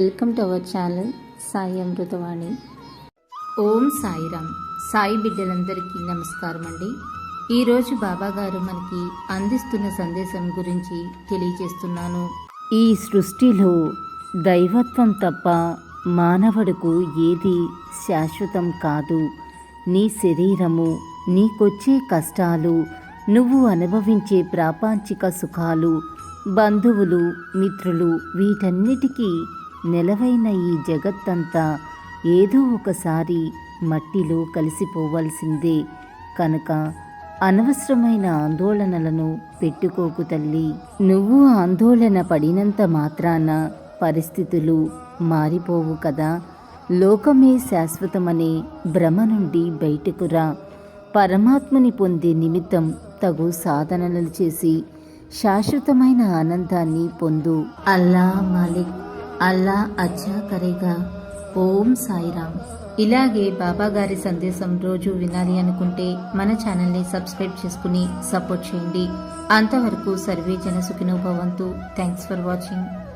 Welcome to our channel Sai Amritavani Om Sairam. Sai బిడ్డలందరికీ నమస్కారం అండి. ఈరోజు బాబాగారు మనకి అందిస్తున్న సందేశం గురించి తెలియజేస్తున్నాను. ఈ సృష్టిలో దైవత్వం తప్ప మానవుడుకు ఏది శాశ్వతం కాదు. నీ శరీరము నీకొచ్చే కష్టాలు నువ్వు అనుభవించే ప్రాపంచిక సుఖాలు బంధువులు మిత్రులు వీటన్నిటికీ నెలవైన ఈ జగత్తంతా ఏదో ఒకసారి మట్టిలో కలిసిపోవలసిందే. కనుక అనవసరమైన ఆందోళనలను పెట్టుకోకు తల్లి. నువ్వు ఆందోళన పడినంత మాత్రాన పరిస్థితులు మారిపోవు కదా. లోకమే శాశ్వతమనే భ్రమ నుండి బయటకురా పరమాత్మని పొందే నిమిత్తం తగు సాధనలు చేసి శాశ్వతమైన ఆనందాన్ని పొందు. అల్లా మాలిక్. అల్లా అచ్చా కరేగా. ఓం సాయిరామ్. ఇలాగే బాబా గారి సందేశం రోజు వినాలి అనుకుంటే మన ఛానల్ని సబ్స్క్రైబ్ చేసుకుని సపోర్ట్ చేయండి. అంతవరకు సర్వే జన సుఖినోభవంతు థ్యాంక్స్ ఫర్ వాచింగ్.